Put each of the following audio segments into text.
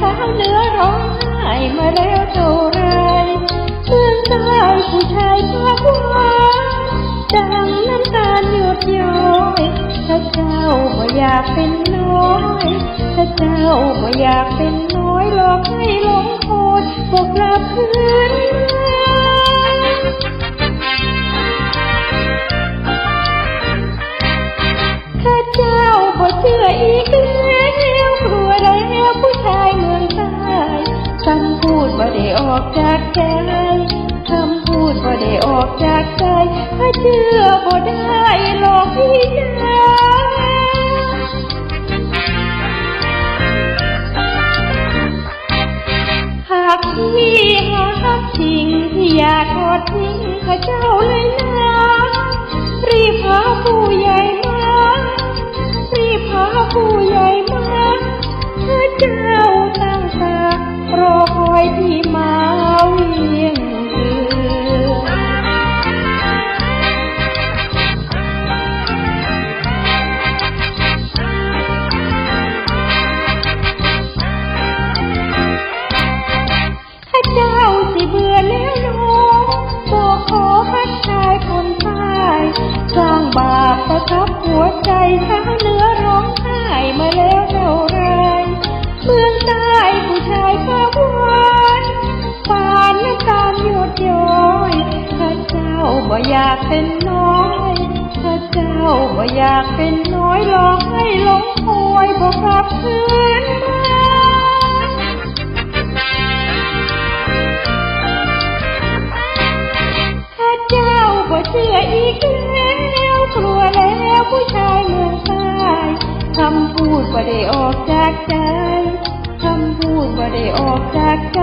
สาวเหนือร้องไห้มาแล้วเท่าไรเมืองใต้ผู้ชายภาคหวาดังน้ำตาหยดย้อยถ้าเจ้าบ่อยากเป็นน้อยถ้าเจ้าบ่อยากเป็นน้อยหลอกให้หลงโคตรบอกลาคืนมาถ้าเจ้าบ่เชื่ออีกแล้ว กลัวแล้วผู้ชายเมืองใต้คำพูดบ่าได้ออกจากใจคำพูดบ่าได้ออกจากใจถ้าเชื่อบ่ได้หลอกพี่จ้าหากพี่หักจริงพี่อย่าทอดทิ้งข้าเจ้าเลยนะรีบหาผู้ใหญ่มา วใจสาวเหนื้อร้องไห้มาแล้วเท่าไรเมืองใต้ผู้ชายฟ้าหวานปานน้ำตาลหยดย้อยถ้าเจ้าบ่อยากเป็นน้อยถ้าเจ้าบ่อยากเป็นน้อยหลอกให้หลงคอยบอกกลับคืนมาถ้าเจ้าบ่เชื่ออีกแล้วกลัวแล้วผู้ชาย บ่ได้ออกจากใจคำพูดบ่ได้ออกจากใจ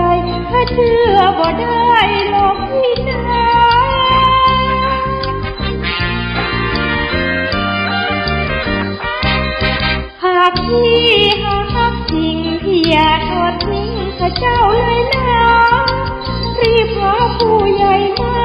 ถ้าเชื่อบ่ได้หลอกพี่จ้าหากพี่หักจริงพี่อย่าทอดทิ้งข้าเจ้าเลยนะรีบหาผู้ใหญ่มา